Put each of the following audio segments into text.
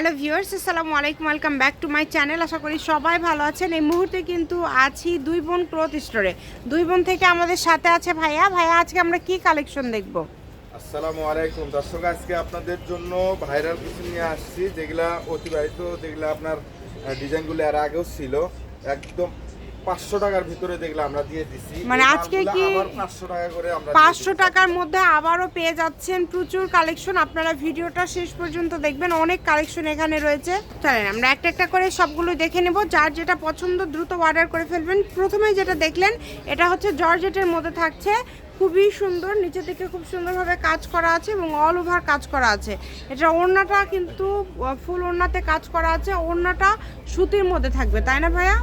Hello viewers, আসসালামু আলাইকুম, welcome back to my channel. আশা করি সবাই ভালো আছেন। এই মুহূর্তে কিন্তু আছি দুই বোন ক্লোথ স্টোরে। দুই বোন থেকে আমাদের সাথে আছে ভাইয়া। ভাইয়া, আজকে আমরা কি কালেকশন দেখব? আসসালামু আলাইকুম। দর্শক, আজকে আপনাদের জন্য ভাইরাল কিছু নিয়ে আসছি। যেগুলা অতিবাহিত, যেগুলা আপনার ডিজাইনগুলো এর আগেও ছিল। একদম পাঁচশো টাকার ভিতরে যেগুলো আমরা দিয়ে দিছি। মানে আজকে কি পাঁচশো টাকা করে আমরা পাঁচশো টাকার মধ্যে আবারও পেয়ে যাচ্ছেন প্রচুর কালেকশন। আপনারা ভিডিওটা শেষ পর্যন্ত দেখবেন অনেক কালেকশন এখানে রয়েছে। চলেন আমরা একটা একটা করে সবগুলো দেখে নেব। যার যেটা পছন্দ দ্রুত অর্ডার করে ফেলবেন। প্রথমে যেটা দেখলেন এটা হচ্ছে জর্জেটের মধ্যে থাকছে। খুবই সুন্দর নিচে থেকে খুব সুন্দরভাবে কাজ করা আছে এবং অল ওভার কাজ করা আছে। এটা ওড়নাটা কিন্তু ফুল ওড়নাতে কাজ করা আছে। ওড়নাটা সুতির মধ্যে থাকবে তাই না ভাইয়া।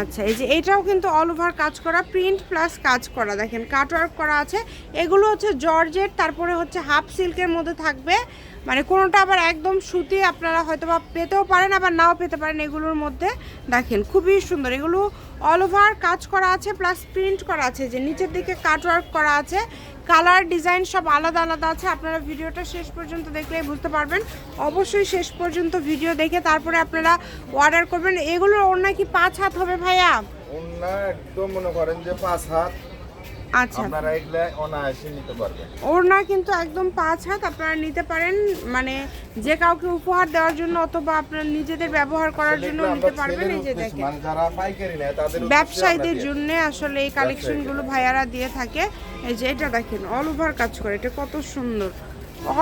আচ্ছা এই যে এটাও কিন্তু অল ওভার কাজ করা প্রিন্ট প্লাস কাজ করা, দেখেন কাটওয়ার্ক করা আছে। এগুলো হচ্ছে জর্জেট, তারপরে হচ্ছে হাফ সিল্কের মধ্যে থাকবে। মানে কোনোটা আবার একদম সুতি আপনারা হয়তো বা পেতেও পারেন, আবার নাও পেতে পারেন এগুলোর মধ্যে। দেখেন, খুবই সুন্দর। এগুলো অল ওভার কাজ করা আছে প্লাস প্রিন্ট করা আছে, যে নিচের দিকে কাটওয়ার্ক করা আছে। কালার ডিজাইন সব আলাদা আলাদা আছে। আপনারা ভিডিওটা শেষ পর্যন্ত দেখলেই বুঝতে পারবেন। অবশ্যই শেষ পর্যন্ত ভিডিও দেখে তারপরে আপনারা অর্ডার করবেন। এগুলোর ওর নাকি পাঁচ হাত হবে ভাইয়া? একদম মনে করেন যে পাঁচ হাত। আচ্ছা। আপনারা এগুলা অনায়াসে নিতে পারবেন। ওড়না কিন্তু একদম পাঁচ হাত আপনারা নিতে পারেন মানে যে কাউকে উপহার দেওয়ার জন্য অথবা আপনারা নিজেদের ব্যবহার করার জন্য নিতে পারবেন এই যে দেখেন। মানে যারা পাইকারি নেয় তাদের ব্যবসায়ীদের জন্য আসলে এই কালেকশনগুলো ভাইয়ারা দিয়ে থাকে। এই যে এটা দেখেন অল ওভার কাজ করে এটা কত সুন্দর।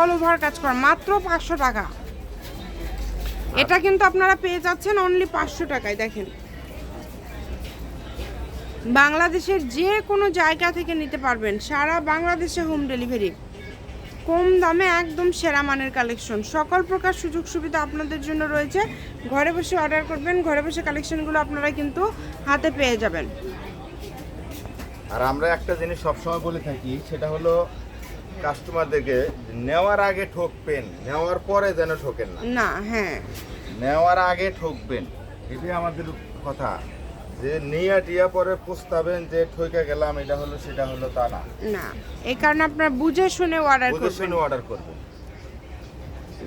অল ওভার কাজ করে মাত্র পাঁচশো টাকা। এটা কিন্তু আপনারা পেয়ে যাচ্ছেন অনলি পাঁচশো টাকায় দেখেন। বাংলাদেশের যে কোনো জায়গা থেকে নিতে পারবেন সারা বাংলাদেশে হোম ডেলিভারি। কম দামে একদম সেরা মানের কালেকশন। সকল প্রকার সুযোগ সুবিধা আপনাদের জন্য রয়েছে। ঘরে বসে অর্ডার করবেন ঘরে বসে কালেকশনগুলো আপনারা কিন্তু হাতে পেয়ে যাবেন। আর আমরা একটা জিনিস সবসময় বলে থাকি সেটা হলো কাস্টমারদেরকে নেওয়ার আগে ঠকবেন নেওয়ার পরে যেন ঠকেন না। না হ্যাঁ। নেওয়ার আগে ঠকবেন এটাই আমাদের কথা। যে নিয়া টিয়া পরে পুষতাবেন যে ঠইকে গেলাম এটা হলো সেটা হলো তা না। না এই কারণে আপনারা বুঝে শুনে অর্ডার বুঝে শুনে অর্ডার করবেন।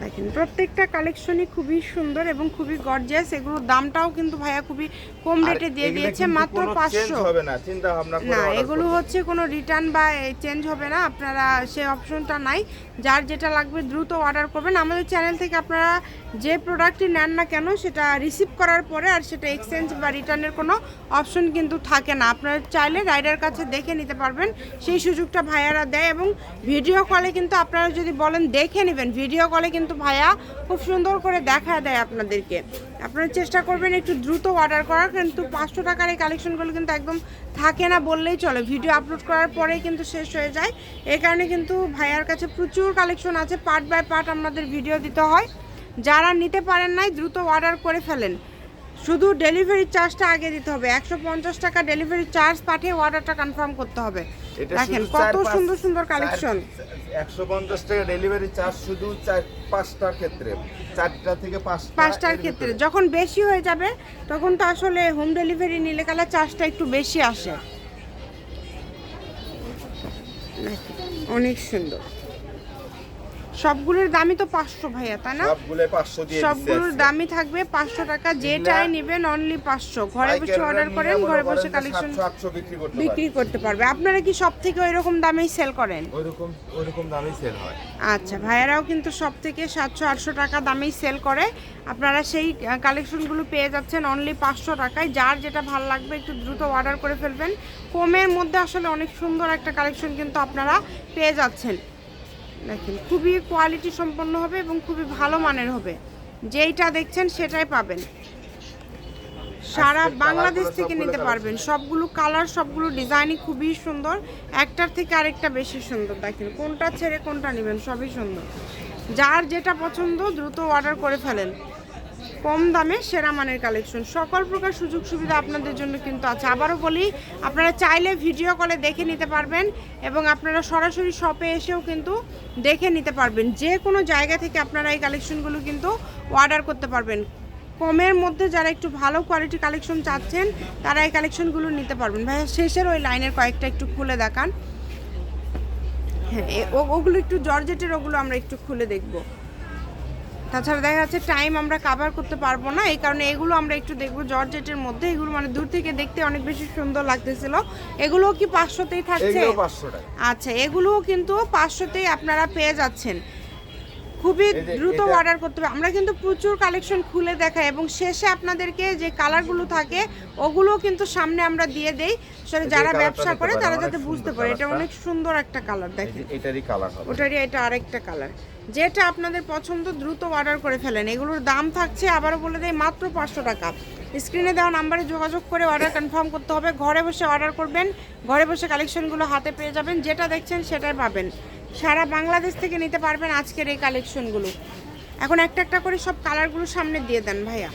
দেখেন প্রত্যেকটা কালেকশনই খুবই সুন্দর এবং খুবই গর্জিয়াস এগুলোর দামটাও কিন্তু ভাইয়া খুবই কম রেটে দিয়ে দিয়েছে মাত্র পাঁচশো। হবে না চিন্তা ভাবনা না এগুলো হচ্ছে কোনো রিটার্ন বা চেঞ্জ হবে না আপনারা সেই অপশনটা নাই। যার যেটা লাগবে দ্রুত অর্ডার করবেন। আমাদের চ্যানেল থেকে আপনারা যে প্রোডাক্টটি নেন না কেন সেটা রিসিভ করার পরে আর সেটা এক্সচেঞ্জ বা রিটার্নের কোনো অপশন কিন্তু থাকে না। আপনারা চাইলে রাইডার কাছে দেখে নিতে পারবেন সেই সুযোগটা ভাইয়ারা দেয় এবং ভিডিও কলে কিন্তু আপনারা যদি বলেন দেখে নেবেন। ভিডিও কলে কিন্তু ভাইয়া খুব সুন্দর করে দেখা দেয় আপনাদেরকে। আপনারা চেষ্টা করবেন একটু দ্রুত অর্ডার করার, কিন্তু পাঁচশো টাকার এই কালেকশনগুলো কিন্তু একদম থাকে না বললেই চলে। ভিডিও আপলোড করার পরেই কিন্তু শেষ হয়ে যায়। এই কারণে কিন্তু ভাইয়ার কাছে প্রচুর কালেকশন আছে। পার্ট বাই পার্ট আমাদের ভিডিও দিতে হয়। যারা নিতে পারেন নাই, দ্রুত অর্ডার করে ফেলেন। শুধু ডেলিভারি চার্জটা আগে দিতে হবে। একশো পঞ্চাশ টাকা ডেলিভারি চার্জ পাঠিয়ে অর্ডারটা কনফার্ম করতে হবে। দেখেন কত সুন্দর সুন্দর কালেকশন একশো পঞ্চাশ টাকা ডেলিভারি চার্জ শুধু চার পাঁচটার ক্ষেত্রে। চারটা থেকে পাঁচটা পাঁচটার ক্ষেত্রে। যখন বেশি হয়ে যাবে তখন তো আসলে হোম ডেলিভারি নিলে কালা চার্জটা একটু বেশি আসে। অনেক সুন্দর। সবগুলোর দামই তো পাঁচশো ভাইয়া তাই না? সবগুলোর দামই থাকবে পাঁচশো টাকা যেটাই নেবেন অনলি পাঁচশো। ঘরে বসে অর্ডার করেন ঘরে বসে কালেকশন 700, বিক্রি করতে পারে বিক্রি করতে পারবে। আপনারা কি সব থেকে ওই রকম দামেই সেল করেন? ওইরকম ওইরকম দামেই সেল হয়। আচ্ছা ভাইয়ারাও কিন্তু সব থেকে সাতশো আটশো টাকা দামেই সেল করে। আপনারা সেই কালেকশনগুলো পেয়ে যাচ্ছেন অনলি পাঁচশো টাকায়। যার যেটা ভালো লাগবে একটু দ্রুত অর্ডার করে ফেলবেন। কমের মধ্যে আসলে অনেক সুন্দর একটা কালেকশন কিন্তু আপনারা পেয়ে যাচ্ছেন। দেখেন খুবই কোয়ালিটি সম্পন্ন হবে এবং খুবই ভালো মানের হবে। যেইটা দেখছেন সেটাই পাবেন। সারা বাংলাদেশ থেকে নিতে পারবেন। সবগুলো কালার সবগুলো ডিজাইনই খুবই সুন্দর। একটার থেকে আরেকটা বেশি সুন্দর। দেখেন কোনটা ছেড়ে কোনটা নেবেন সবই সুন্দর। যার যেটা পছন্দ দ্রুত অর্ডার করে ফেলেন। কম দামে সেরা মানের কালেকশন সকল প্রকার সুযোগ সুবিধা আপনাদের জন্য কিন্তু আছে। আবারও বলি, আপনারা চাইলে ভিডিও কলে দেখে নিতে পারবেন এবং আপনারা সরাসরি শপে এসেও কিন্তু দেখে নিতে পারবেন। যে কোনো জায়গা থেকে আপনারা এই কালেকশনগুলো কিন্তু অর্ডার করতে পারবেন। কমের মধ্যে যারা একটু ভালো কোয়ালিটি কালেকশন চাচ্ছেন, তারা এই কালেকশনগুলো নিতে পারবেন। ভাই শেষের ওই লাইনের কয়েকটা একটু খুলে দেখান। হ্যাঁ ওগুলো একটু জর্জেটের ওগুলো আমরা একটু খুলে দেখব। তাছাড়া দেখা যাচ্ছে টাইম আমরা কাভার করতে পারব না এই কারণে এগুলো আমরা একটু দেখব জর্জেটের মধ্যে এগুলো মানে দূর থেকে দেখতে অনেক বেশি সুন্দর লাগতেছিল। এগুলোও কি পাঁচশোতেই থাকছে? আচ্ছা এগুলোও কিন্তু পাঁচশোতেই আপনারা পেয়ে যাচ্ছেন। খুবই দ্রুত অর্ডার করতে হবে। আমরা কিন্তু প্রচুর কালেকশন খুলে দেখাই এবং শেষে আপনাদেরকে যে কালারগুলো থাকে ওগুলোও কিন্তু সামনে আমরা দিয়ে দেই। যারা ব্যবসা করে তারা যাতে বুঝতে পারে। এটা অনেক সুন্দর একটা কালার দেখেন। এটারই কালার হবে। ওটারই এটা আরেকটা কালার যেটা আপনাদের পছন্দ দ্রুত অর্ডার করে ফেলেন। এগুলোর দাম থাকছে আবারও বলে দেয় মাত্র পাঁচশো টাকা। স্ক্রিনে দেওয়া নাম্বারে যোগাযোগ করে অর্ডার কনফার্ম করতে হবে। ঘরে বসে অর্ডার করবেন। ঘরে বসে কালেকশনগুলো হাতে পেয়ে যাবেন। যেটা দেখছেন সেটাই পাবেন। সারা বাংলাদেশ থেকে নিতে পারবেন আজকের এই কালেকশনগুলো এখন একটা একটা করে সব কালারগুলো সামনে দিয়ে দেন ভাইয়া।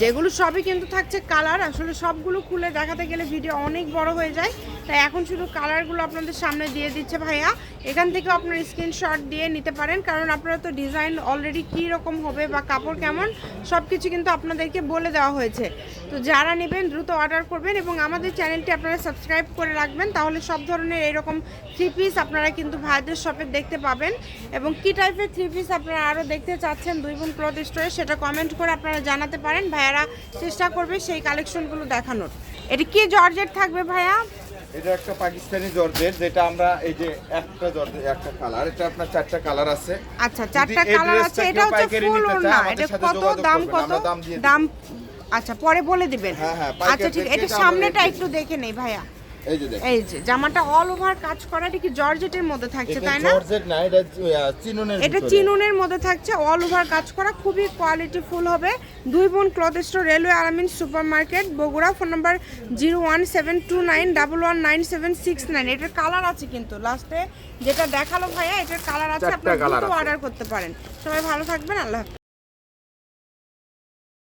যেগুলো সবই কিন্তু থাকছে কালার আসলে সবগুলো খুলে দেখাতে গেলে ভিডিও অনেক বড় হয়ে যায়। তাই এখন শুধু কালারগুলো আপনাদের সামনে দিয়ে দিচ্ছে ভাইয়া। এখান থেকে আপনার স্ক্রিনশট দিয়ে নিতে পারেন, কারণ আপনারা তো ডিজাইন অলরেডি কী রকম হবে বা কাপড় কেমন সব কিছু কিন্তু আপনাদেরকে বলে দেওয়া হয়েছে। তো যারা নেবেন, দ্রুত অর্ডার করবেন এবং আমাদের চ্যানেলটি আপনারা সাবস্ক্রাইব করে রাখবেন, তাহলে সব ধরনের এরকম থ্রি পিস আপনারা কিন্তু ভাইদের শপে দেখতে পাবেন। এবং কী টাইপের থ্রি পিস আপনারা আরও দেখতে চাচ্ছেন দুই বোন ক্লথ স্টোরে সেটা কমেন্ট করে আপনারা জানাতে পারেন। ভাইয়ারা চেষ্টা করবে সেই কালেকশনগুলো দেখানোর। এটি কি জর্জেট থাকবে ভাইয়া? এটা একটা পাকিস্তানি জর্জেট যেটা আমরা এই যে একটা জর্জেট একটা কালার এটা আপনার চারটা কালার আছে। আচ্ছা চারটা কালার আছে এটা হচ্ছে ফুল ওড়না এটা কত দাম কত? দাম আচ্ছা পরে বলে দিবেন। হ্যাঁ, হ্যাঁ, আচ্ছা ঠিক এটা এটা সামনেটা একটু দেখে নেই ভাইয়া। এই যে দেখেন এই যে জামাটা অল ওভার কাজ করা এটা কি জর্জেটের মধ্যে থাকছে তাই না? জর্জেট না এটা চিননের এটা চিনুনের মধ্যে থাকছে অল ওভার কাজ করা খুবই কোয়ালিটি ফুল হবে। দুই বোন cloth store railway Alamin super market Bogura phone number zero one seven two nine double one nine seven six nine এটার কালার আছে কিন্তু লাস্টে যেটা দেখাল ভাইয়া এটার কালার আছে আপনারা দ্রুত অর্ডার করতে পারেন। সবাই ভালো থাকবেন আল্লাহ হাফেজ।